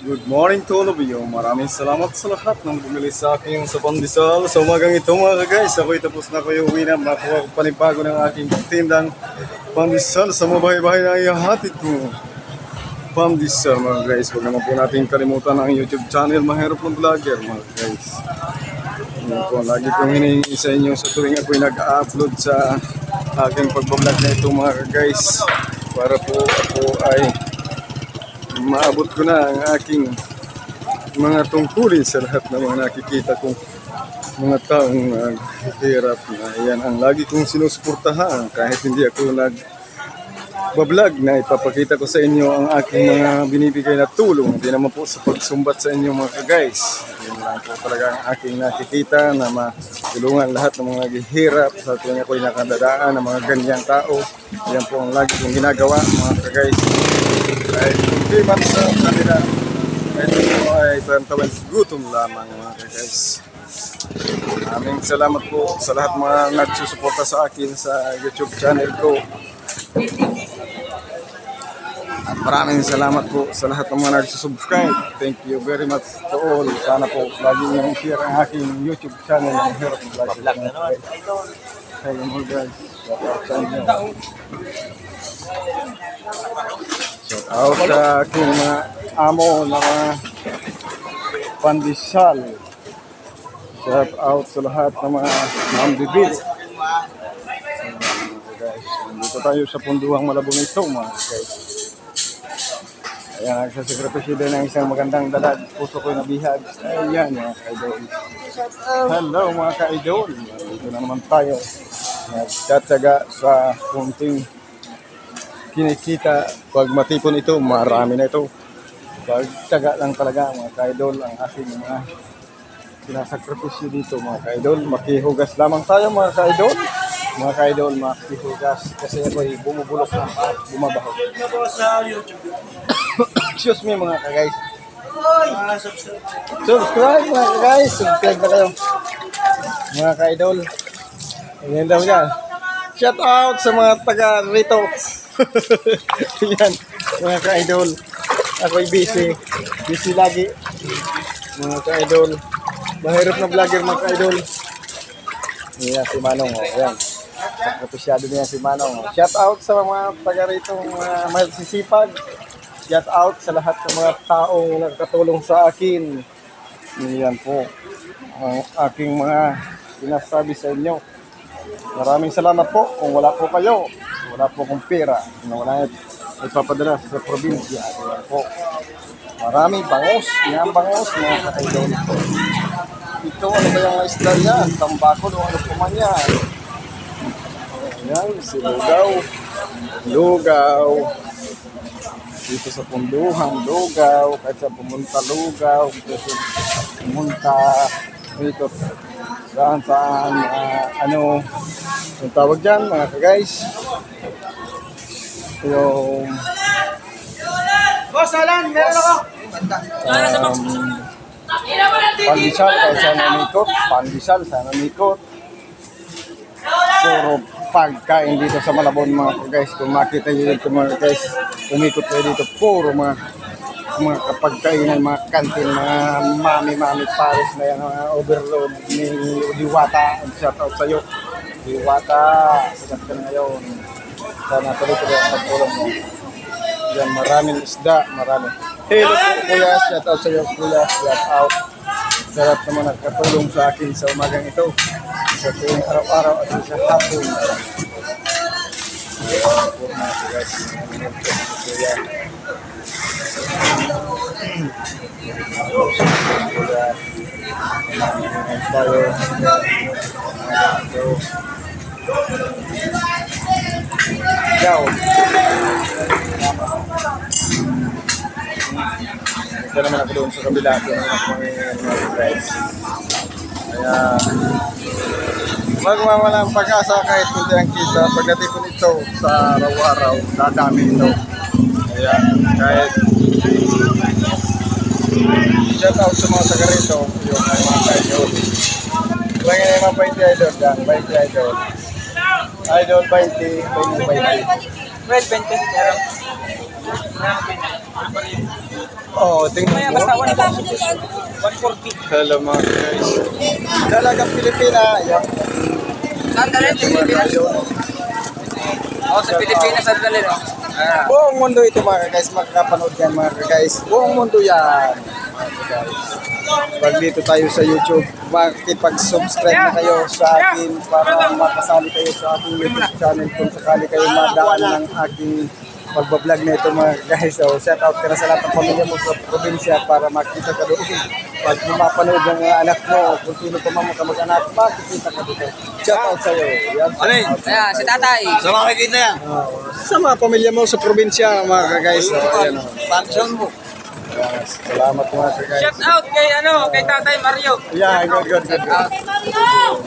Good morning to all of you. Maraming salamat sa lahat ng bumili sa akin sa pandesal. Sa umagang ito mga guys, ako'y tapos na yung uwi na makuha ko panibago ng aking tindang pandesal sa mga bahay-bahay na ihahatid ko. Pandesal mga guys, huwag naman po natin kalimutan ang YouTube channel Mahirap ng Vlogger mga guys. Yan po, lagi kong hinihingi sa inyo sa tuwing ako'y nag-upload sa aking pagbablog na ito mga guys. Para po ako ay maabot ko na ang aking mga tungkulin sa lahat ng mga nakikita kong mga taong naghihirap na. Yan ang lagi kong sinusuportahan kahit hindi ako nag bablog na ipapakita ko sa inyo ang aking mga binibigay na tulong. Hindi naman po sa pagsumbat sa inyo mga guys. Yun lang po talaga ang aking nakikita na matulungan lahat ng mga naghihirap. Sa tuwing ako'y nakadadaan ng mga ganyang tao yan po ang lagi kong ginagawa mga guys ay hindi man sa kanila ito po ay pantawan gutom lamang mga guys Maraming salamat po sa lahat mga nagsusuporta sa akin sa YouTube channel ko. At maraming salamat po sa lahat ng mga nagsusubscribe. Thank you very much to all. Sana po lagi niyong share ang aking YouTube channel. Ang hirap ng vlog. Hello guys. Shout out sa inyo. Shout out sa aking mga amo na mga pandesal. Shout out sa lahat ng mga mambibil. guys, dito tayo sa punduhang malabo nito mga guys. Ayan, nagsasakripisyo din ng isang magandang dalag. Puso ko nabihag. Ayan, mga ka-idol. Hello mga ka-idol. Dito na naman tayo. Nagtatsaga sa kunting kinikita. Pag matipon ito, marami na ito. Pag tsaga lang talaga mga ka-idol ang aking mga sinasakripisyo dito mga ka-idol. Makihugas lamang tayo mga ka-idol. Mga ka-idol, makihugas. Kasi ako'y bumubulok na at bumabaho. Excuse me mga ka-guys. Subscribe mga ka-guys. Subscribe na kayo. Mga ka-idol. Ayan daw yan. Shout out sa mga taga rito. Yan, mga ka-idol. Ako'y busy. Busy lagi. Mga ka-idol. Mahirap na vlogger mga ka-idol. Yan si Manong. Oh. Ayan. Sakripisyado niya si Manong. oh. Shout out sa mga taga rito, mga magsisipag. Shout out sa lahat ng mga taong nagkatulong sa akin. Yan po. Ang aking mga sinasabi sa inyo. Maraming salamat po. Kung wala po kayo, wala po akong pera. Na wala ipapadala sa probinsya. Yan po. Maraming bangos. Yan bangos. Mga kakaidol po. Ito, ano ba yung isda yan? Tambako o ano po man yan? Ayan, si Lugaw. Dito sa Punduhang, Lugaw. Kahit sa pumunta Lugaw. Kasi pumunta dito saan saan ah, ano yung tawag dyan mga ka-guys. Yung Boss Alan, meron ako. um, pandesal kahit saan namikot. Pandesal saan namikot. Puro pagkain dito sa Malabon mga ka-guys. Kung makita nyo dito mga guys, umikot kayo dito. Puro mga mga kapagkainan, mga kantin, mga mami-mami pares na yan, mga overload ni Diwata. Shout out sa'yo. Diwata, sikat ka na ngayon. Sana tuloy-tuloy ang pagtulong mo. Yan, maraming isda, marami. Hello po, kuya. Shout out sa'yo, kuya. Shout out. Sarap naman nagkatulong sa akin sa umagang ito. Sa tuwing araw-araw at sa hapon. Yan po Ito naman ako doon sa kabila. Ito naman mga guys. Kaya, magmamala ang pag-asa kahit hindi ang kita. Pagdating ko nito sa araw-araw, dadami ito. Kaya, kahit shout out sa mga taga rito, yung mga idol. Lagi na yung mga baiti idol dyan, baiti idol. Idol baiti, baiti baiti. Well, 20. Meron. Oo, tingnan Kaya mo. basta 140. Hello mga guys. Dalagang Pilipina. Yan. Saan dalhin? Sa Pilipinas? Oo, sa Pilipinas saan dalhin, no? Ah. Buong mundo ito mga guys, makakapanood yan mga guys. Buong mundo yan. Mga guys. Pag dito tayo sa YouTube, makikipag-subscribe na kayo sa akin para makasali kayo sa aking YouTube channel kung sakali kayo madaan ng aking pagbablog na ito mga guys. So, shout out ka na sa lahat ng pamilya mo sa probinsya para makita ka doon. Pag mapanood ng mga anak mo, kung sino pa man ka mag-anak, makikita ka dito. Shout out sa'yo. Yan, shout out. Ayan, si tatay. Sa makikita yan. Sa mga pamilya mo sa probinsya, mga guys. So, ayan, oh. Pansyon mo. Yes, salamat mga guys. Shout out kay ano, kay Tatay Mario. Yeah, good, good, good. good. Out.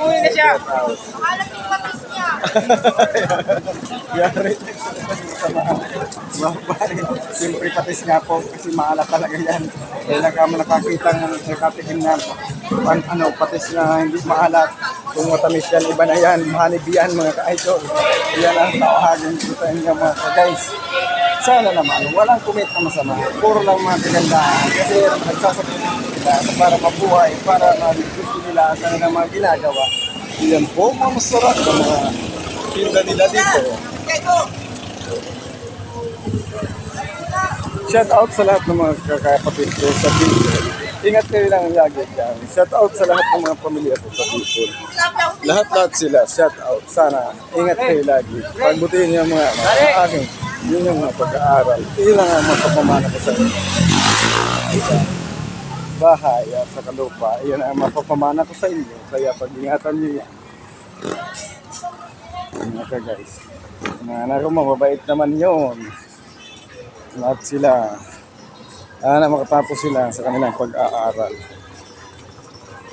Uwi na siya. Out. Alam yung patis niya. Yari. Sa mga mga pare. Siyempre patis nga po kasi maalat talaga yan. Kaya lang kami nakakita ng nakatikim na pan, ano, patis na hindi maalat. Kung matamis yan, iba na yan. Mahanib yan mga ka-idol. Yan ang tawagin ko sa inyo mga ka-guys. Sana naman, walang kumit na masama. Puro lang mga kagandahan. Kasi nagsasabi nila para mabuhay, para ma-gusto nila kanilang mga ginagawa. Yan po, mga masarap na mga tinda nila dito. Shout out sa lahat ng mga kakapatid ko sa Bicol. Ingat kayo lang lagi dyan. Shout out sa lahat ng mga pamilya ko sa Bicol. Lahat-lahat sila, shout out. Sana, ingat kayo lagi. Pagbutihin niyo mga mga aking, yun yung mga pag-aaral. Yun lang ang mapapamana ko sa inyo. Bahay at sa kalupa, yun ang mapapamana ko sa inyo. Kaya pag-ingatan niyo yan. Mga ka guys. Mga anak ko, mababait naman yun. Lahat sila. Sana makatapos sila sa kanilang pag-aaral.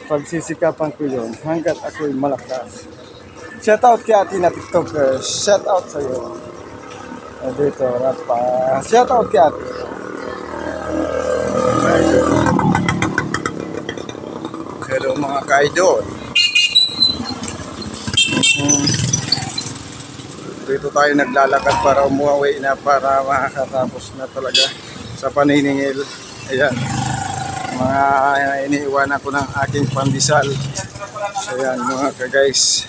Pagsisikapan ko yun hanggat ako'y malakas. Shout out kay atin na TikToker. Shout out sa iyo. Dito, rapa. Shout out kay ate. Hello mga ka-idol. Dito tayo naglalakad para umuwi na para makakatapos na talaga sa paniningil. Ayan. Mga iniiwanan ko ng aking pandesal. Ayan mga ka-guys.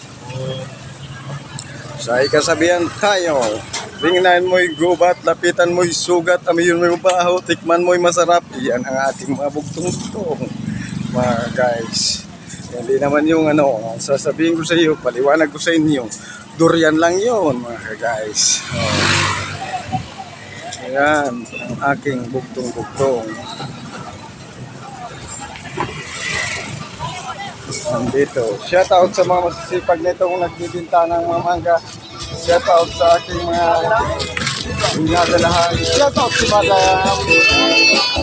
Sa ikasabihan tayo. Tingnan mo'y gubat, lapitan mo'y sugat, amiyon mo'y baho, tikman mo'y masarap. Iyan ang ating mga bugtong-tong. Mga guys. Hindi naman yung ano, sasabihin ko sa iyo, paliwanag ko sa inyo, durian lang yon mga guys. Oh. Ayan, ang aking bugtong-bugtong. Nandito. Shout out sa mga masisipag nito kung nagbibinta ng mga mangga. Shout out sa aking mga dinadalahan. Shout out si Madam.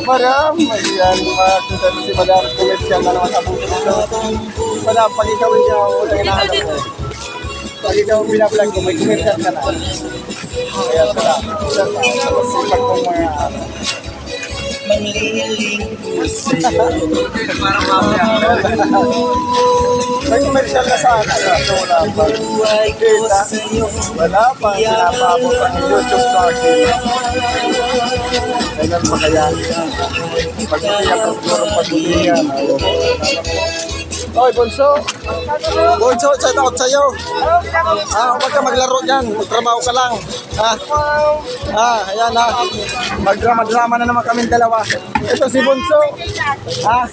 Madam, ayan, makakita si Madam. Commercial na naman abuto nito. Madam, pag ikaw niya, unang hinahanap. Pag ikaw binablog ko, may commercial ka na. Kaya salamat. Shout out sa masisipag kong mga May commercial na sa akin. Ano, wala pa. Kita. Wala pa. Sinapabot ang YouTube sa akin. Kailan pa kaya? Pag hindi ka pagpuro pag-ulingan. Oy, Bonso. Bonso, shout out sa'yo. Ah, huwag ka maglaro dyan. Magtrabaho ka lang. Ha? Ah, ayan ha. Magdrama-drama na naman kaming dalawa. Ito si Bonso. Ha?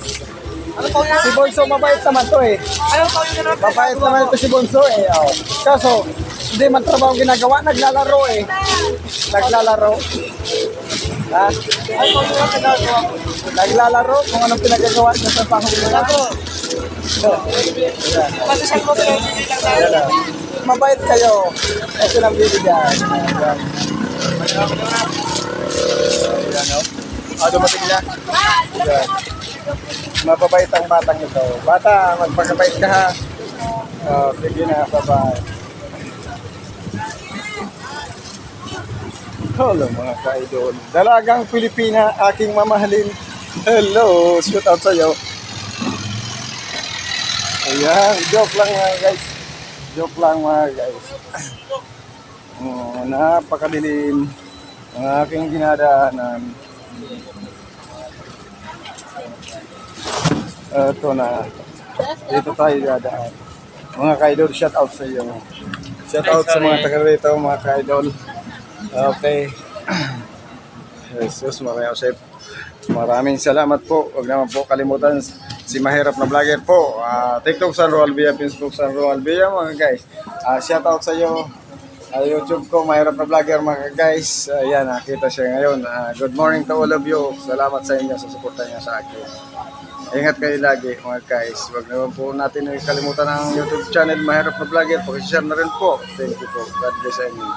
Si Bonso mabait naman to eh. Mabait naman ito si Bonso eh. Oh. Kaso, hindi man trabaho ginagawa, naglalaro eh. Naglalaro. Ha? Naglalaro kung anong pinagagawa niya sa pangunguna. Ayan na. Mabait kayo. Kasi lang bibigyan. Ayan. Ayan o. Ah, dumating na. Ayan. Mababait ang batang ito. Bata, magpakabait ka ha. Oh, sige na, bye-bye. Hello mga ka-idol. Dalagang Pilipina, aking mamahalin. Hello, shoot out sa'yo. Ayan, joke lang mga guys. Joke lang mga guys. Oh, napakadilim ang aking dinadaanan. Ito na. Dito tayo dadaan. Mga ka-idol, shout out sa iyo. Shout out sa mga taga rito, mga ka-idol. Okay. Jesus, Maria Joseph. Maraming salamat po. Huwag naman po kalimutan si Mahirap na Vlogger po. Ah, TikTok San Roal Villa, Facebook San Roal Villa mga guys. Ah, shout out sa iyo. Ah, YouTube ko, Mahirap na Vlogger mga guys. Ayan, nakita siya ngayon. Ah, good morning to all of you. Salamat sa inyo sa suporta niya sa akin. Ingat kayo lagi mga guys. Huwag naman po natin kalimutan ang YouTube channel Mahirap na Vlogger. Pakishare na rin po. Thank you po. God bless sa inyo.